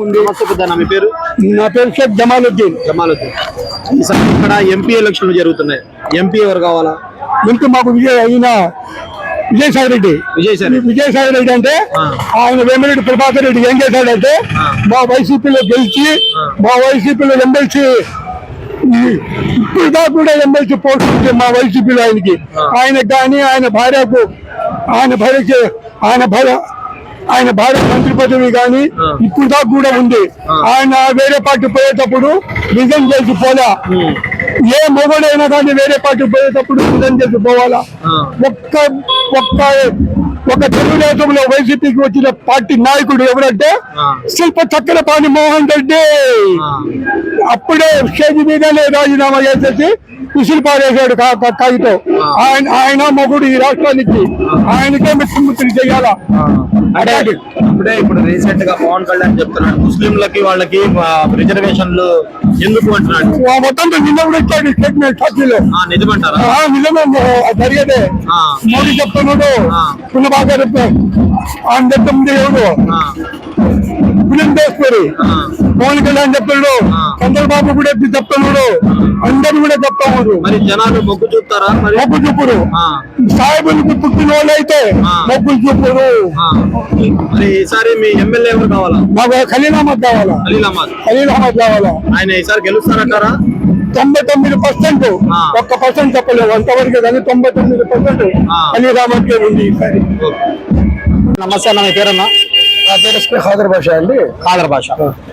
ఉంది మీ పేరు నా పేరు షేక్ జమాలుద్దీన్ జమాలుద్దీన్ ఈసారి ఇక్కడ ఎంపీ ఎలక్షన్లు జరుగుతున్నాయి ఎంపీ ఎవరు కావాలా ఇంటూ మాకు విజయ్ అయిన విజయసాయి రెడ్డి విజయసాయి. విజయసాయి రెడ్డి అంటే. ఆయన వేమిరెడ్డి ప్రభాకర్ రెడ్డి ఏం చేశాడంటే. మా వైసీపీలో గెలిచి. మా వైసీపీలో ఎమ్మెల్సీ ఇప్పుడు దాకా కూడా ఎమ్మెల్సీ పోస్ట్ మా వైసీపీలో ఆయనకి. ఆయనకు కానీ ఆయన భార్యకు ఆయన భార్యకి ఆయన భార్య ఆయన భార్య మంత్రి పదవి కానీ. ఇప్పుడు దాకా కూడా ఉంది. ఆయన వేరే పార్టీ పోయేటప్పుడు రిజైన్ చేసి పోలా. ఏ మొగడైనా కానీ వేరే పార్టీ పోయేటప్పుడు రిజైన్ చేసి పోవాలా. ఒక్క ఒక్క ఒక తెలుగుదేశంలో వైసీపీకి వచ్చిన పార్టీ నాయకుడు ఎవరంటే. శిల్ప చక్రపాణి మోహన్ రెడ్డి. అప్పుడే స్టేజ్ మీదనే రాజీనామా చేసేసి కుసిరి పారేశాడు కాగితం. ఆయన ఆయన మొగుడు ఈ రాష్ట్రానికి. ఆయనకే ముఖ్యమంత్రి చేయాలా? అంటే ఇప్పుడే ఇప్పుడు రీసెంట్గా పవన్ కళ్యాణ్ చెప్తున్నాడు ముస్లింలకి వాళ్ళకి రిజర్వేషన్లు ఎందుకు అంటున్నాడు? మొత్తం నిన్న కూడా ఇచ్చాడు స్టేట్మెంట్ నిజమంటారా? ఆ, నిజమే జరిగేదే. మోడీ చెప్తున్నాడు. ఆ. పునబాగా ఆయన చెప్తుంది ఫిలిం చేస్తారు ఆ, పవన్ కళ్యాణ్ చెప్తున్నాడు. ఆ. చంద్రబాబు కూడా చెప్తున్నాడు. అందరూ కూడా చెప్తాము మరి జనాలు మొగ్గు చూపుతారా? మొగ్గు చూపురు. ఆ, సాయిబులకు పుట్టిన వాళ్ళు అయితే ఆ. మొగ్గులు చూపురు. మరి ఈసారి మీ ఎమ్మెల్యే ఎవరు కావాలా? మాకు ఖలీల్ అహ్మద్ కావాలా? ఖలీల్ అహ్మద్. ఖలీల్ అహ్మద్ కావాలా? ఆయన ఈసారి గెలుస్తారంటారా? తొంభై తొమ్మిది పర్సెంట్. ఒక్క పర్సెంట్ చెప్పలేవు అంతవరకు కానీ తొంభై తొమ్మిది పర్సెంట్ ఆ. ఖలీల్ అహ్మద్ ఉంది ఈసారి. నమస్తే అన్న మీ పేరన్నా? నా పేరు ఖాదర్ భాష అండి. భాష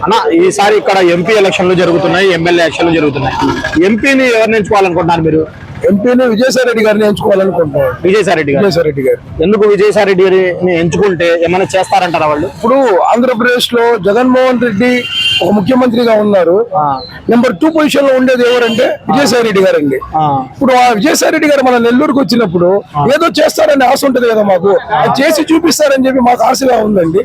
అన్న ఈసారి ఇక్కడ ఎంపీ ఎలక్షన్లు జరుగుతున్నాయి ఎమ్మెల్యే ఎలక్షన్లు జరుగుతున్నాయి. ఎంపీని ఎవరిని ఎంచుకోవాలనుకుంటున్నారు మీరు? ఎంపీని విజయసాయి రెడ్డి గారిని ఎంచుకోవాలనుకుంటున్నాను విజయసాయి రెడ్డి గారు విజయసాయి రెడ్డి గారు ఎందుకు విజయసాయి రెడ్డి గారిని ఎంచుకుంటే ఏమైనా చేస్తారంటారా వాళ్ళు? ఇప్పుడు ఆంధ్రప్రదేశ్లో జగన్మోహన్ రెడ్డి ఒక ముఖ్యమంత్రిగా ఉన్నారు. నెంబర్ టూ పొజిషన్లో ఉండేది ఎవరంటే విజయసాయి రెడ్డి గారు అండి ఇప్పుడు ఆ విజయసాయి రెడ్డి గారు మన నెల్లూరుకు వచ్చినప్పుడు ఏదో చేస్తారని ఆశ ఉంటది కదా మాకు. చేసి చూపిస్తారని చెప్పి మాకు ఆశగా ఉందండి.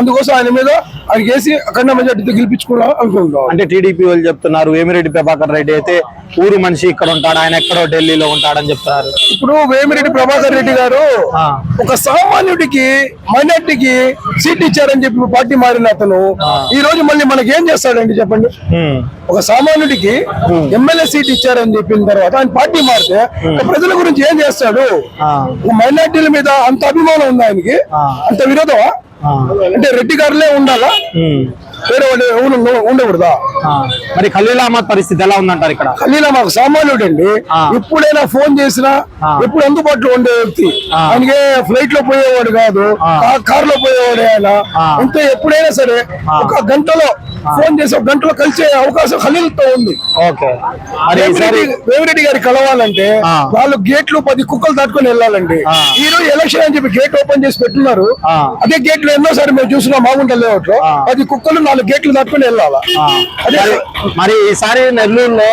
అందుకోసం ఆయన మీద ఆయన చేసి అఖండ మెజార్టీతో గెలిపించుకున్నాం అనుకుంటున్నాం. అంటే టీడీపీ వాళ్ళు చెప్తున్నారు వేమిరెడ్డి ప్రభాకర్ రెడ్డి అయితే ఊరు మనిషి ఇక్కడ ఉంటాడు ఆయన ఎక్కడో ఢిల్లీలో ఉంటాడని చెప్తున్నారు. ఇప్పుడు వేమిరెడ్డి ప్రభాకర్ రెడ్డి గారు. ఒక సామాన్యుడికి మైనార్టీకి సీట్ ఇచ్చారని చెప్పి పార్టీ మారిన అతను ఈ రోజు మళ్ళీ మనకి ఏం చేస్తాడండి చెప్పండి. ఒక సామాన్యుడికి ఎమ్మెల్యే సీట్ ఇచ్చారని చెప్పిన తర్వాత ఆయన పార్టీ మారితే ప్రజల గురించి ఏం చేస్తాడు? మైనార్టీల మీద అంత అభిమానం ఉంది ఆయనకి. అంత విరోధమా? అంటే రెడ్డి గారులే ఉండాలా. వేరే ఎవరు ఉండ- ఉండకూడదా. మరి ఖలీల్ అహ్మద్ పరిస్థితి ఎలా ఉందంటారు ఇక్కడ ఖలీలా మాకు సామాన్యుడు అండి. ఎప్పుడైనా ఫోన్ చేసినా. ఎప్పుడు అందుబాటులో ఉండే వ్యక్తి. ఆయనకే ఫ్లైట్లో పోయేవాడు కాదు కార్లో పోయేవాడు ఆయన. ఎంత ఎప్పుడైనా సరే. ఒక గంటలో ఫోన్ చేసి ఒక గంటలో కలిసే అవకాశం ఖలీల్తో ఉంది ఓకే వేమిరెడ్డి గారి కలవాలంటే. వాళ్ళు గేట్లు పది కుక్కలు దాటుకొని వెళ్ళాలండి. ఈ రోజు ఎలక్షన్ అని చెప్పి గేట్ ఓపెన్ చేసి పెట్టున్నారు. అదే గేట్లు ఎన్నోసారి మేము చూస్తున్నాం మాగుంట లేఅవుట్లో. పది కుక్కలు నాలుగు గేట్లు దాటుకొని వెళ్ళాలా అదే మరి- ఈసారి నెల్లూరులో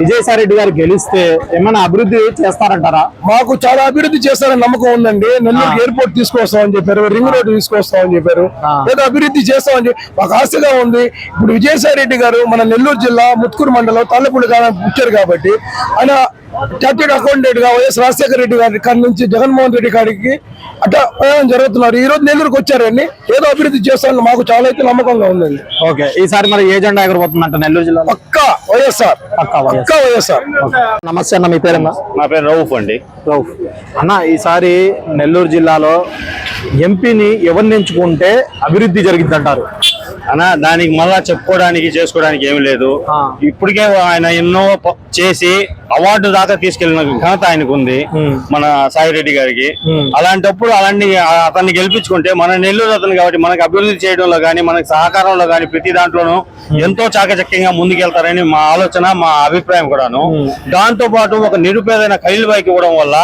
విజయసాయి రెడ్డి గారు గెలిస్తే ఏమైనా అభివృద్ధి చేస్తారంటారా మాకు చాలా అభివృద్ధి చేస్తారని నమ్మకం ఉందండి నెల్లూరు. ఎయిర్పోర్ట్ తీసుకొస్తామని చెప్పారు రింగ్ రోడ్ తీసుకొస్తామని చెప్పారు. ఏదో అభివృద్ధి చేస్తామని చెప్పి మాకు ఆశగా ఉంది ఇప్పుడు విజయసాయి రెడ్డి గారు మన నెల్లూరు జిల్లా ముత్కూరు మండలం తాళ్ళపూడి గ్రామం పుట్టారు కాబట్టి ఆయన చార్టెడ్ అకౌంటెంట్గా వైఎస్ రాజశేఖర రెడ్డి గారి కాడి నుంచి జగన్మోహన్ రెడ్డి గారికి అట్లా ప్రయాణం జరుగుతున్నారు. ఈ రోజు నెల్లూరుకు వచ్చారండి. ఏదో అభివృద్ధి చేస్తారని మాకు చాలా అయితే నమ్మకంగా ఉందండి. ఓకే. ఈసారి మరి ఏ జెండా ఎగరబోతుందంట నెల్లూరు జిల్లాలో? పక్కా వైఎస్ఆర్. పక్కా వైఎస్. పక్కా వైఎస్ఆర్. నమస్తే అన్న మీ పేరన్నా? నా పేరు రౌఫ్ అండి. రౌఫ్. అన్న ఈసారి నెల్లూరు జిల్లాలో ఎంపీని ఎవరిని ఎంచుకుంటే అభివృద్ధి జరిగింది అన్న దానికి మళ్ళా చెప్పుకోవడానికి చేసుకోవడానికి ఏమి లేదు. ఇప్పటికే ఆయన ఎన్నో చేసి అవార్డు దాకా తీసుకెళ్ళిన ఘనత ఆయనకు ఉంది. మన సాయి రెడ్డి గారికి. అలాంటప్పుడు అలాంటి అతన్ని గెలిపించుకుంటే మన నెల్లూరు అతను కాబట్టి మనకు అభివృద్ధి చేయడంలో కానీ మనకి సహకారంలో కానీ ప్రతి దాంట్లోనూ ఎంతో చాకచక్యంగా ముందుకెళ్తారని మా ఆలోచన మా అభిప్రాయం కూడాను. దాంతో పాటు ఒక నిరుపేదైన ఖైల్ బైక్ ఇవ్వడం వల్ల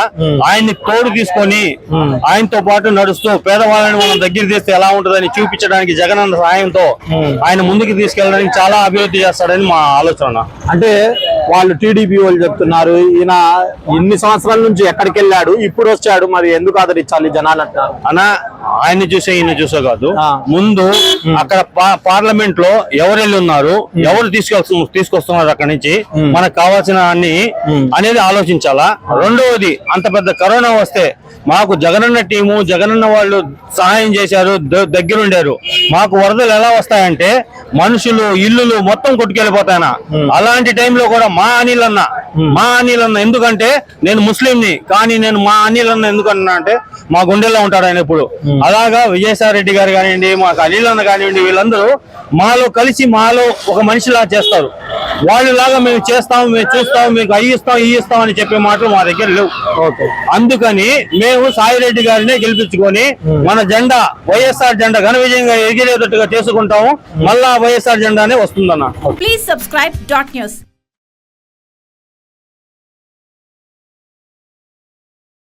ఆయన్ని తోడు తీసుకొని ఆయనతో పాటు నడుస్తూ పేదవాళ్ళని మనం దగ్గర తీస్తే ఎలా ఉంటుందని చూపించడానికి జగనన్న సహాయంతో ఆయన ముందుకు తీసుకెళ్ళడానికి చాలా అభివృద్ధి చేస్తాడని మా ఆలోచన. అంటే వాళ్ళు టీడీపీ వాళ్ళు చెప్తున్నారు ఈయన ఇన్ని సంవత్సరాల నుంచి ఎక్కడికి వెళ్ళాడు ఇప్పుడు వచ్చాడు మరి ఎందుకు ఆదరించాలి జనాలు అంటారు అన్న ఆయన్ని చూసే ఈయన చూసే కాదు. ముందు అక్కడ పా- పార్లమెంట్లో ఎవరు వెళ్ళి ఉన్నారు ఎవరు తీసుకొస్తు తీసుకొస్తున్నారు అక్కడి నుంచి మనకు కావాల్సిన అన్ని అనేది ఆలోచించాలా? రెండవది అంత పెద్ద కరోనా వస్తే మాకు జగనన్న టీము జగనన్న వాళ్ళు సహాయం చేశారు దగ్గరుండారు. మాకు వరదలు ఎలా వస్తాయంటే మనుషులు ఇల్లులు మొత్తం కొట్టుకెళ్ళిపోతాయన అలాంటి టైంలో కూడా మా అనిల్ అన్న మా అనిల్ అన్న ఎందుకంటే నేను ముస్లింని కానీ నేను మా అనిల్ అన్న ఎందుకన్నా అంటే మా గుండెల్లో ఉంటాడు ఆయన ఇప్పుడు అలాగా విజయసాయి రెడ్డి గారు కానివ్వండి మాకు అనిల్ అన్న కానివ్వండి వీళ్ళందరూ మాలో కలిసి మాలో ఒక మనిషిలా చేస్తారు. వాళ్ళు లాగా మేము చేస్తాం మేము చూస్తాం మీకు అయ్యి ఇస్తాం ఈ ఇస్తాం అని చెప్పే మాటలు మా దగ్గర లేవు. అందుకని మేము సాయిరెడ్డి గారినే గెలిపించుకొని మన జెండా వైఎస్ఆర్ జెండా ఘన విజయంగా ఎగిరేటట్టుగా చేసుకుంటాము. మళ్ళా వైఎస్ఆర్ జెండానే వస్తుందన్న. Please subscribe dot news.